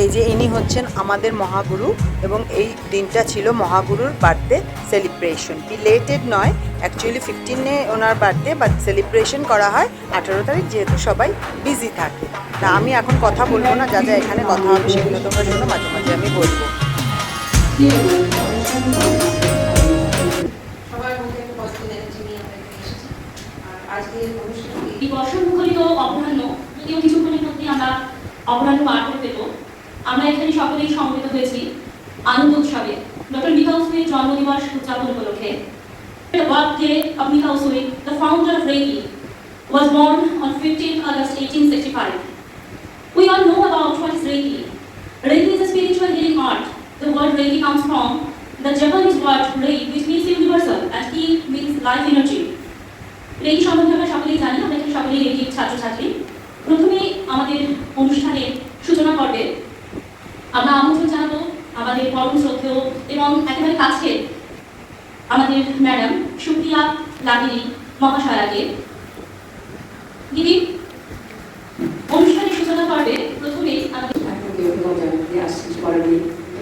এই যে ইনি হচ্ছেন আমাদের মহাগুরু এবং এই দিনটা ছিল মহাগুরুর বার্থডে সেলিব্রেশন। রিলেটেড নয় অ্যাকচুয়ালি ফিফটিনে ওনার বার্থডে বাট সেলিব্রেশন করা হয় আঠেরো তারিখ যেহেতু সবাই বিজি থাকে। তা আমি এখন কথা বলব না যা যা এখানে কথা হবে সেগুলো তোমরা জন্য মাঝে মাঝে আমি বলব। অপরাহ্ন যদিও কিছুক্ষণের মধ্যেই আমরা অপরাহ্ন পার করে পেল আমরা এখানে সকলেই সমবেত হয়েছি। আনন্দ উৎসবে। ডক্টর মিতা ওসুয়ের জন্মদিবস উদযাপন উপলক্ষে। Mita Usui the founder of Reiki was born on fifteen August eighteen sixty five we are know Reiki Reiki is a spiritual healing art the world Reiki comes from the Japan is word rei which means universal and life energy Reiki সম্বন্ধে আমরা সকলেই জানি, আমরা সকলেই reiki ছাত্রছাত্রী। প্রথমে আমাদের অনুষ্ঠানের সূচনা করবে আমরা আমন্ত্রণ জানাব আমাদের পরম শ্রদ্ধেয় এবং একেবারে কাছে আমাদের ম্যাডাম সুপ্রিয়া লাহিরি মহাশয়াকে। দিদি অনুষ্ঠানের সূচনা পর্বে প্রথমেই জানাতে আসছি করার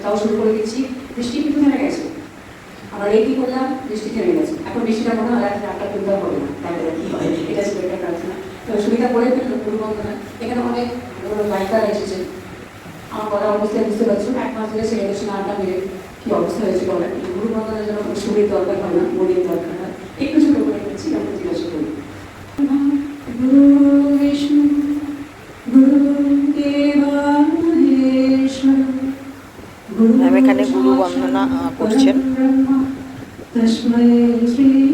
তাও শুরু করে দিচ্ছি। বৃষ্টি কিন্তু থেমে গেছে। আমরা রেডি করলাম, বৃষ্টি থেমে গেছে। এখন বৃষ্টিটা মনে হয় রাত্রে আটটা তুলতে হবে না। তাহলে কি হয়? এটা ছিল একটা প্রার্থনা। তো সুবিধা করে ফেলল গুরুবন্দনা এখানে অনেক গায়িকারা এসেছে। আমার বলা অবস্থায় বুঝতে পারছ এক মাস ধরে ছেলেদের সঙ্গে আড্ডা মেরে কি অবস্থা হয়েছে বলার গুরুবন্দনার জন্য কোনো সুরের দরকার হয় না মনের দরকার হয় একটু ছোট করে দিচ্ছি আমরা জিজ্ঞাসা করি। গুরু বিষ্ণু মহেশ্বর ম্যাম এখানে গুরু বন্দনা আহ, করছেন তস্মৈ Shri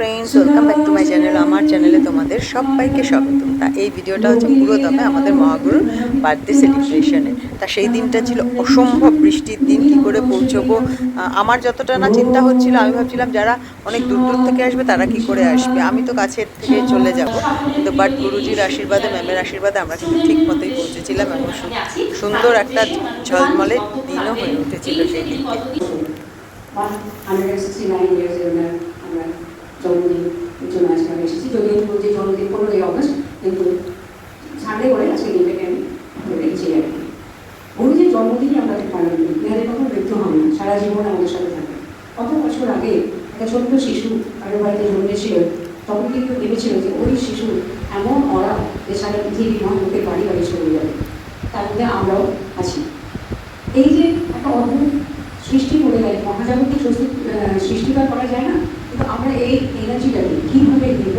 friends welcome back to my channel আমার চ্যানেলে তোমাদের সবাইকে স্বাগতম। তা এই ভিডিওটা হচ্ছে পুরো দমে আমাদের মহাগুরুর বার্থডে সেলিব্রেশনে তা সেই দিনটা ছিল অসম্ভব বৃষ্টির দিন, কী করে পৌঁছবো? আমার যতটা না চিন্তা হচ্ছিল, আমি ভাবছিলাম যারা অনেক দূর দূর থেকে আসবে তারা কি করে আসবে? আমি তো কাছের থেকে চলে যাব। কিন্তু বাট গুরুজির আশীর্বাদে ম্যামের আশীর্বাদে আমরা কিন্তু ঠিক মতোই পৌঁছেছিলাম এবং সুন্দর একটা ঝলমলে দিনও হয়ে উঠেছিল সেই দিনকে one hundred sixty nine years এর আমরা জন্মদিন জন্য আজকে আমি এসেছি। যদিও যে জন্মদিন পনেরোই অগস্ট কিন্তু ছাড়লে করে আজকে দিনটাকে আমি রেখেছি আর কি। গুরুজির জন্মদিনই আমরা পালন করি। ইহাদের কখনো মৃত্যু হবে না সারা জীবন আমাদের সাথে থাকে কত বছর আগে একটা ছোট্ট শিশু কারও বাড়িতে জন্মেছিল তখন কিন্তু ভেবেছিল যে ওই শিশু এমন অরা যে সারা পৃথিবী লোকের বাড়ি বাড়ি ছড়িয়ে যাবে। তার মধ্যে আমরাও আছি। এই যে একটা অদ্ভুত সৃষ্টি করে গেলে মহাজাগতিক সৃষ্টি আহ, সৃষ্টি তো আর করা যায় না? আমরা এই এনার্জিটাকে কীভাবে নেব?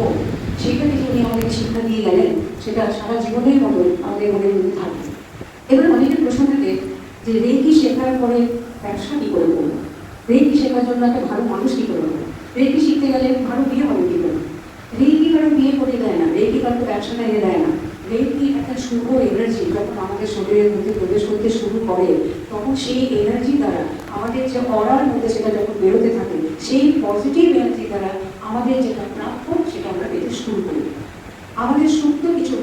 সেটা থেকে আমাদের শিক্ষা দিয়ে গেলেন। সেটা সারা জীবনের মতো আমাদের মনের মধ্যে থাকবে। এবার অনেকের প্রশ্ন থাকে যে, রেকি শেখার পরে ব্যবসা কী করে করব? রেকি শেখার জন্য একটা ভালো মানুষ কী করে রেকি শিখতে গেলে ভালো বিয়ে হবে কী করে? রেকি কারও বিয়ে করে দেয় না, রেকি কারও ব্যবসাটা এনে দেয় না। রেকি একটা শুভ এনার্জি যখন আমাদের শরীরের মধ্যে প্রবেশ করতে শুরু করে, তখন সেই এনার্জি দ্বারা আমাদের যে অরার মধ্যে সেটা যখন বেরোতে থাকে সেই পজিটিভ এনার্জি দ্বারা আমাদের যেটা প্রাপ্য, সেটা আমরা পেতে শুরু করি। আমাদের সুপ্ত কিছু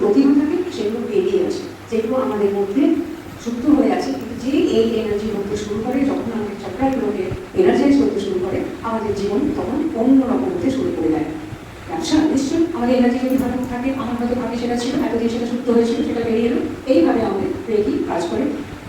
প্রতিভা থাকে, সেগুলো বেরিয়ে আসে যেগুলো আমাদের মধ্যে সুপ্ত হয়ে আছে। কিন্তু যে এই এনার্জি মধ্যে শুরু করে, যখন আমাদের চক্রাগুলোকে এনার্জাইজ করতে শুরু করে, আমাদের জীবন তখন অন্য রকম হতে শুরু করে দেয়। ব্যবসা নিশ্চয়ই আমাদের এনার্জি যদি ভালো থাকে, আমার হয়তো ভাবে সেটা ছিল, এতদিন সেটা সুপ্ত হয়েছিল, সেটা বেরিয়ে এলো। এইভাবে আমাদের রেকি কাজ করে।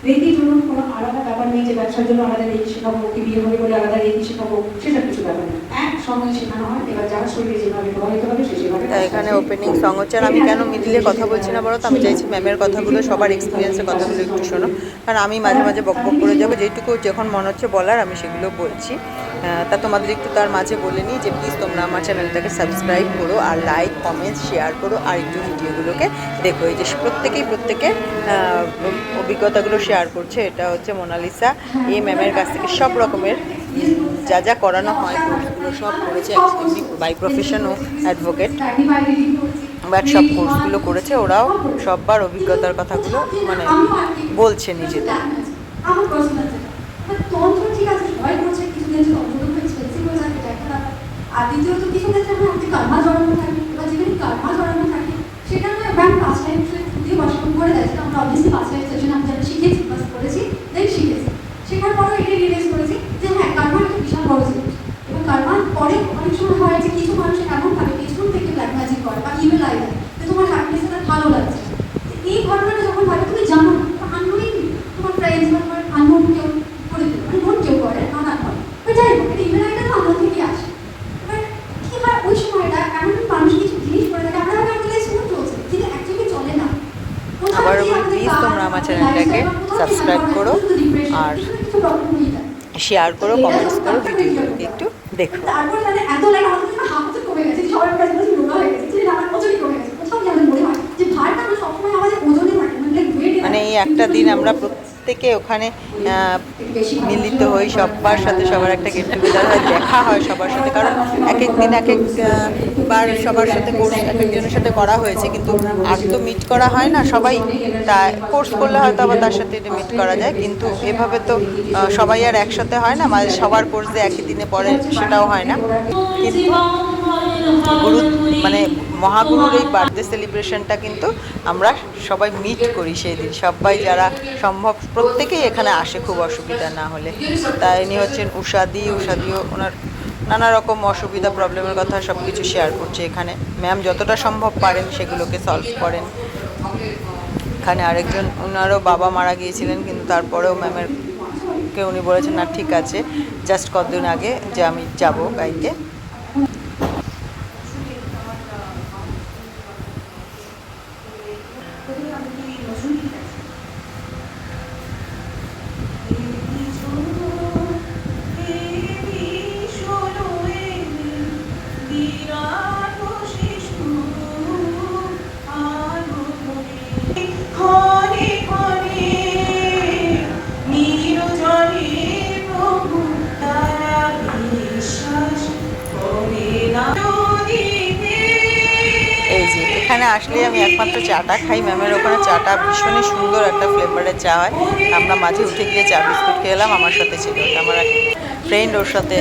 রেকির ধরুন কোনো আলাদা ব্যাপার নেই যে ব্যবসার জন্য আলাদা রেখে শেখাবো কি বিয়ে হবে বলে আলাদা রেখে শেখাবো সেটা কিছু ব্যাপার নেই। এক সঙ্গে শেখানো হয় এবার যার শরীরে যেভাবে প্রভাবিত হবে সে সেভাবে এখানে ওপেনিং সং হচ্ছে আমি কেন মিডিলে কথা বলছি না বলো তো? আমি চাইছি ম্যামের কথাগুলো সবার এক্সপিরিয়েন্সের কথাগুলো একটু শোনো। কারণ আমি মাঝে মাঝে বক বক করে যাব যেটুকু যখন মনে হচ্ছে বলার আমি সেগুলো বলছি। তা তোমাদের একটু তার মাঝে বলে নিই যে প্লিজ তোমরা আমার চ্যানেলটাকে সাবস্ক্রাইব করো আর লাইক কমেন্ট শেয়ার করো আর একটু ভিডিওগুলোকে দেখো। এই যে প্রত্যেকেই প্রত্যেকের আহ, অভিজ্ঞতাগুলো শেয়ার করছে এটা হচ্ছে মোনালিসা। এই ম্যামের কাছ থেকে সব রকমের যা যা করানো হয় কোর্সগুলো সব করেছে বাই প্রফেশন ও অ্যাডভোকেট বাট সব কোর্সগুলো করেছে ওরাও সববার অভিজ্ঞতার কথাগুলো মানে বলছে নিজেদের। ঠিক আছে সবাই করছে, কিছু ক্ষেত্রে তন্ত্র তো এক্সপেন্সিভ হয়ে যায় দেখা না আর দ্বিতীয়ত কিছু ক্ষেত্রে আমার আপনি কার্মা জড়ানো থাকে, বা যেখানে কার্মা জড়ানো থাকে, সেটা নয় ব্যাংক পাঁচ টাইম দিয়ে বসানো করে দেয় আমরা অবভিয়াসলি পাঁচ টাইম সেশন আমি যেন শিখেছি, বা করেছি দেন শিখেছি। শেখার পরেও এটাই রিয়েলাইজ করেছি যে হ্যাঁ কর্মা একটা বিশাল বড় জিনিস এবং কর্মার পরে অনেক সময় হয় যে কিছু মানুষ এমন ভাবে পেছন থেকে ব্ল্যাক চ্যানেলটাকে সাবস্ক্রাইব করো আর শেয়ার করো কমেন্টস করো ভিডিওগুলোকে একটু দেখো তারপরে তাদের এত লাইক আমাদের কাছে হাফ হতে কমে গেছে সবার কাছে বলছি রোগা হয়ে গেছে যে আমার ওজনই কমে গেছে কোথাও গিয়ে আমাদের মনে হয় যে ভারটা আমরা সবসময় করো কমেন্টস করো ভিডিওগুলোকে একটু দেখো। মানে এই একটা দিন আমরা প্রত্যেকে ওখানে মিলিত হই। সবার সাথে সবার একটা গেট টুগেদার হয়, দেখা হয় সবার সাথে। কারণ এক এক দিন এক এক বার সবার সাথে কোর্স এক একজনের সাথে করা হয়েছে। কিন্তু আর তো মিট করা হয় না। সবাই তা কোর্স করলে হয়তো আবার তার সাথে মিট করা যায়। কিন্তু এভাবে তো সবাই আর একসাথে হয় না। মানে সবার কোর্স দিয়ে একই দিনে পড়ে, সেটাও হয় না। মানে মহাগুরুর এই বার্থডে সেলিব্রেশনটা কিন্তু আমরা সবাই মিট করি সেই দিন। সবাই যারা সম্ভব প্রত্যেকেই এখানে আসে খুব অসুবিধা না হলে। তাই ইনি হচ্ছেন উষাদি উষাদিও ওনার নানা রকম অসুবিধা প্রবলেমের কথা সব কিছু শেয়ার করছে এখানে। ম্যাম যতটা সম্ভব পারেন সেগুলোকে সলভ করেন। এখানে আরেকজন ওনারও বাবা মারা গিয়েছিলেন কিন্তু তারপরেও ম্যামের কে উনি বলেছেন, না, ঠিক আছে জাস্ট কতদিন আগে যে আমি যাব গাইতে আসলে আমি একমাত্র চাটা খাই। ম্যামের ওখানে চাটা ভীষণই সুন্দর একটা ফ্লেভারের চা হয়। আমরা মাঝে উঠে গিয়ে চা, বিস্কুট খেলাম আমার সাথে ছিল আমার ফ্রেন্ড ওর সাথে।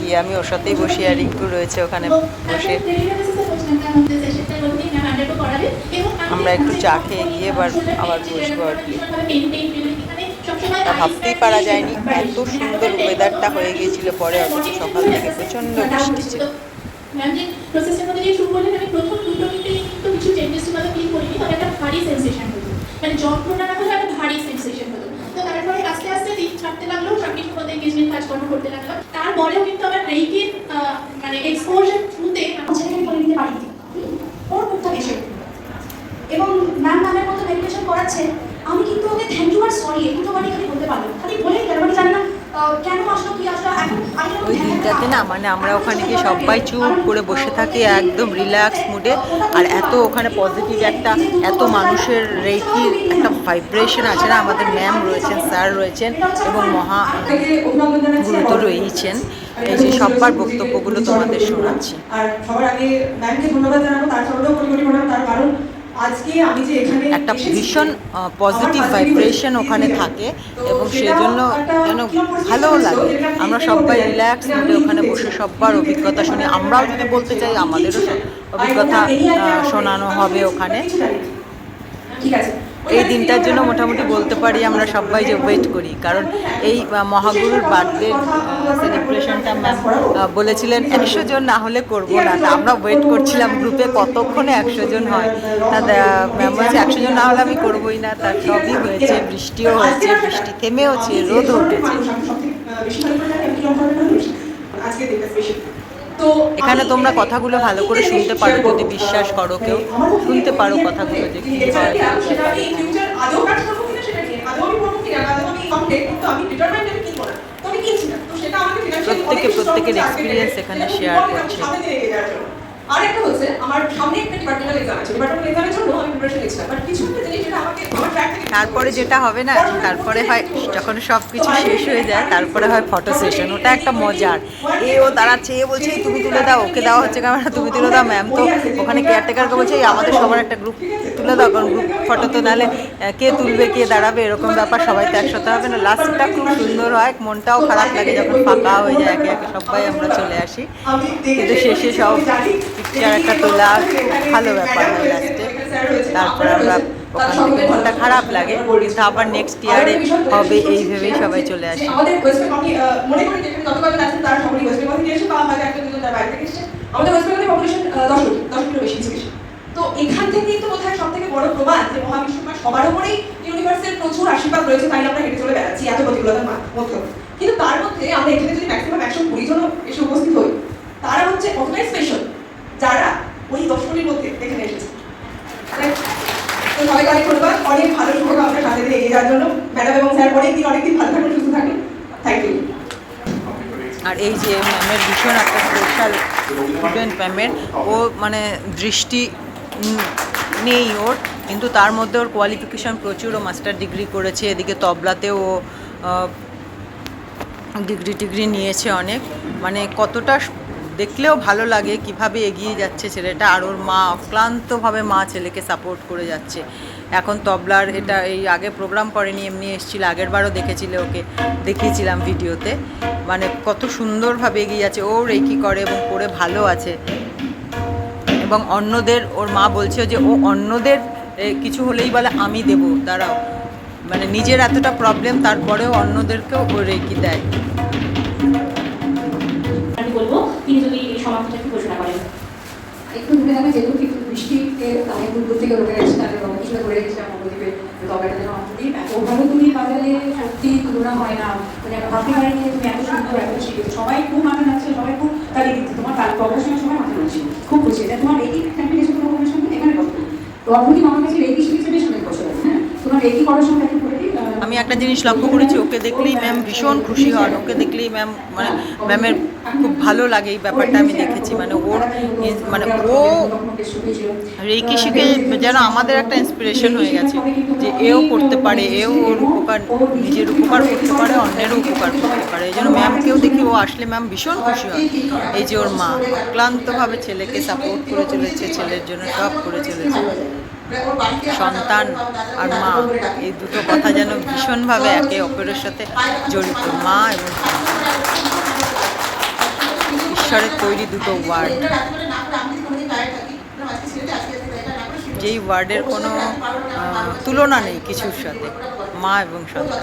গিয়ে আমি ওর সাথেই বসি আর রিঙ্কু রয়েছে ওখানে বসে। আমরা একটু চা খেয়ে গিয়ে এবার আবার বসবো আর কি। ভাবতেই পারা যায়নি, এত সুন্দর ওয়েদারটা হয়ে গিয়েছিল পরে, অথচ সকাল থেকে প্রচণ্ড বৃষ্টি ছিল। প্রথম দুটো করিনি তবে একটা ভারী সেন্সেশন হতো। মানে যন্ত্রণা না হলে একটা ভারী সেন্সেশন হতো। তো তারপরে আস্তে আস্তে দিন ছাড়তে লাগল, সব কিছু মধ্যে এঙ্গেজমেন্ট কাজকর্ম করতে লাগল। তারপরেও কিন্তু আমার রেইকির মানে এক্সপোজার থ্রুতে ছেলেকে বলে দিতে পারি ওর মুখটা এসে এবং ম্যাম ম্যামের মতো মেডিটেশন করাচ্ছে আমি কিন্তু ওকে থ্যাংক ইউ আর সরি এই দুটো বাড়ি খালি বলতে পারলাম খালি বলেই গেল মানে জানি না আহ, কেন আসলো কি আসলো এখন আমি দিনটাতে না মানে আমরা ওখানে গিয়ে সবাই চুপ করে বসে থাকি, একদম রিল্যাক্স মুডে আর এত ওখানে পজিটিভ একটা, এত মানুষের রেকির একটা ভাইব্রেশন আছে না, আমাদের ম্যাম রয়েছেন স্যার রয়েছেন এবং মহা আপনাকে অভিনন্দন জানাচ্ছি গুরু তো রয়েইছেন এই যে সবার বক্তব্যগুলো তোমাদের শোনাচ্ছি। আর সবার আগে ম্যামকে ধন্যবাদ জানাব, তার সঙ্গেও তার কারণ আজকে আমি যে এখানে একটা ভীষণ পজিটিভ ভাইব্রেশন ওখানে থাকে এবং সেই জন্য যেন ভালোও লাগে। আমরা সবাই রিল্যাক্স মুডে ওখানে বসে সবার অভিজ্ঞতা শুনি। আমরাও যদি বলতে চাই আমাদেরও অভিজ্ঞতা শোনানো হবে ওখানে। ঠিক আছে। এই দিনটার জন্য মোটামুটি বলতে পারি আমরা সবাই যে ওয়েট করি। কারণ এই মহাগুরুর বার্থডে সেলিব্রেশনটা বলেছিলেন একশো জন না হলে করব না। তা আমরা ওয়েট করছিলাম গ্রুপে কতক্ষণে একশো জন হয়। তা ম্যাম বলছে একশো জন না হলে আমি করবোই না। তার সবই হয়েছে বৃষ্টিও হয়েছে বৃষ্টি থেমেওছে রোদও উঠেছে। আজকে এখানে তোমরা কথাগুলো ভালো করে শুনতে পারো যদি বিশ্বাস করো কেউ। শুনতে পারো কথাগুলো যে কি প্রত্যেকে প্রত্যেকের আজকে এখানে শেয়ার করছে। আরেকটা হচ্ছে আমার সামনে একটা ডিপার্টমেন্টাল এক্সাম আছে। ডিপার্টমেন্টাল এক্সামের জন্য আমি প্রিপারেশন নিচ্ছিলাম বাট কিছু একটা জিনিস যেটা আমাকে আমার ট্র্যাক থেকে তারপরে যেটা হবে না তারপরে হয় যখন সব কিছু শেষ হয়ে যায় তারপরে হয় ফটো সেশন ওটা একটা মজার। এ ও দাঁড়াচ্ছে এ বলছে তুমি তুলে দাও ওকে দেওয়া হচ্ছে ক্যামেরা তুমি তুলে দাও ম্যাম তো ওখানে কেয়ারটেকারকে বলছে "এই আমাদের সবার একটা গ্রুপ তুলে দাও কারণ গ্রুপ ফটো তো নাহলে কে তুলবে কে দাঁড়াবে এরকম ব্যাপার সবাই তো একসাথে হবে না। লাস্টটা খুব সুন্দর হয় মনটাও খারাপ লাগে যখন ফাঁকা হয়ে যায় একে একে সবাই আমরা চলে আসি। কিন্তু শেষে সব পিকচার একটা তোলা ভালো ব্যাপার হয় লাস্টে তারপর আমরা ওখান মনটা খারাপ লাগে, কিন্তু আবার নেক্সট ইয়ারে হবে এই ভেবেই সবাই চলে আসি। তারা হচ্ছে অতটাই স্পেশাল যারা ওই কোটির মধ্যে এখানে এসেছে। অনেক ধন্যবাদ অনেক ভালো শুভকামনা সাথে এগিয়ে যাওয়ার জন্য। ম্যাডাম এবং স্যার অনেকদিন অনেকদিন ভালো থাকবেন, সুস্থ থাকবেন। থ্যাংক ইউ আর এই যে ম্যামের ভীষণ একটা স্পেশাল স্টুডেন্ট ম্যামের, ও মানে দৃষ্টি নেই ওর, কিন্তু তার মধ্যে ওর কোয়ালিফিকেশন প্রচুর, ও মাস্টার ডিগ্রি করেছে, এদিকে তবলাতেও ও ডিগ্রি টিগ্রি নিয়েছে অনেক। মানে কতটা দেখলেও ভালো লাগে কীভাবে এগিয়ে যাচ্ছে ছেলেটা আর ওর মা অক্লান্তভাবে মা ছেলেকে সাপোর্ট করে যাচ্ছে। এখন তবলার এটা এই আগে প্রোগ্রাম করেনি, এমনি এসেছিল, আগের বারও দেখেছিলে ওকে, দেখিয়েছিলাম ভিডিওতে। মানে কত সুন্দরভাবে এগিয়ে যাচ্ছে, ও রেকি করে এবং করে ভালো আছে। এবং অন্যদের, ওর মা বলছে যে ও অন্যদের কিছু হলেই বলে, আমি দেবো, দাঁড়াও। মানে নিজের এতটা প্রবলেম তারপরেও অন্যদেরকেও ও রেকি দেয়। একটু দূরে যাবে যেহেতু কিন্তু বৃষ্টিতে দূর থেকে লোকেরা তাদের তবেটা যেন অন্তদীপ এত তুমি সত্যি তুলনা হয় না। মানে ভাবতে পারিনি যে তুমি এত সুন্দর এত সবাই খুব সবাই খুব দিচ্ছে তোমার খুব খুশি। এটা তোমার এই তোমার সঙ্গে এখানে কথা আমার কাছে রেকি শিখেছে বেশ অনেক বছর হ্যাঁ? তোমার করার করে আমি একটা জিনিস লক্ষ্য করেছি ওকে দেখলেই ম্যাম ভীষণ খুশি হন ওকে দেখলেই ম্যাম মানে ম্যামের খুব ভালো লাগে এই ব্যাপারটা আমি দেখেছি। মানে ওর মানে ও রেকি শিখে যেন আমাদের একটা ইন্সপিরেশন হয়ে গেছে যে এও করতে পারে, এও ওর উপকার, নিজের উপকার করতে পারে, অন্যেরও উপকার করতে পারে। এই জন্য ম্যামকেও দেখি ও আসলে ম্যাম ভীষণ খুশি হয়। এই যে ওর মা অক্লান্তভাবে ছেলেকে সাপোর্ট করে চলেছে, ছেলের জন্য সব করে চলেছে। সন্তান আর মা, এই দুটো কথা যেন ভীষণভাবে একে অপরের সাথে জড়িত, মা এবং সন্তান। তৈরি দুটো ওয়ার্ড যেই ওয়ার্ডের কোনো তুলনা নেই কিছুর সাথে, মা এবং সন্তান।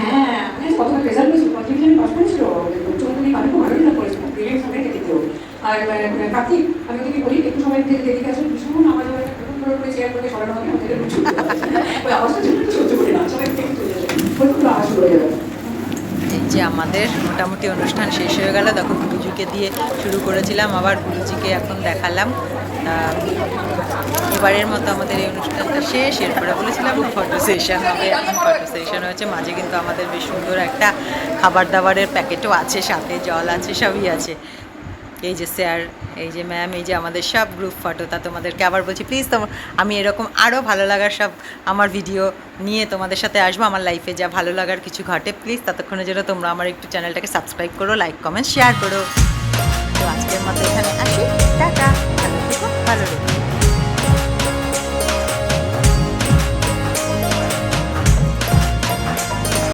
হ্যাঁ। কত রেজাল্ট হয়েছিল কন্ট্রিবিউশন পাস করেছিল উচ্চমাধ্যমিক খুব ভালো রেজাল্ট করেছিলাম ব্রিলিয়েন্ট সাবজেক্টে দিতেও আর কার্তিক, আমি তোকে বলি, একটু সময় থেকে দেখে আসো ভীষণ আমার যখন এরকম করে করে চেয়ার করে সরানো হবে আমাদের একটু ওই সহ্য করে না, সবাই একটু চলে যাবে। প্রচুর আওয়াজ হয়ে যাবে যে আমাদের মোটামুটি অনুষ্ঠান শেষ হয়ে গেল তখন গুরুজিকে দিয়ে শুরু করেছিলাম, আবার গুরুজিকে এখন দেখালাম। এবারের মতো আমাদের এই অনুষ্ঠানটা শেষ, এরপরে বলেছিলাম ফটো সেশন হবে এখন ফটো সেশন হয়েছে। মাঝে কিন্তু আমাদের বেশ সুন্দর একটা খাবার দাবারের প্যাকেটও আছে, সাথে জল আছে, সবই আছে। এই যে স্যার, এই যে ম্যাম এই যে আমাদের সব গ্রুপ ফটো তা তোমাদেরকে আবার বলছি প্লিজ তো আমি এরকম আরও ভালো লাগার সব আমার ভিডিও নিয়ে তোমাদের সাথে আসব, আমার লাইফে যা ভালো লাগার কিছু ঘটে প্লিজ ততক্ষণের জন্য তোমরা আমার একটু চ্যানেলটাকে সাবস্ক্রাইব করো লাইক কমেন্ট শেয়ার করো। তো আজকের মতো এখানে আসি। টাটা। ভালো থেকো, ভালো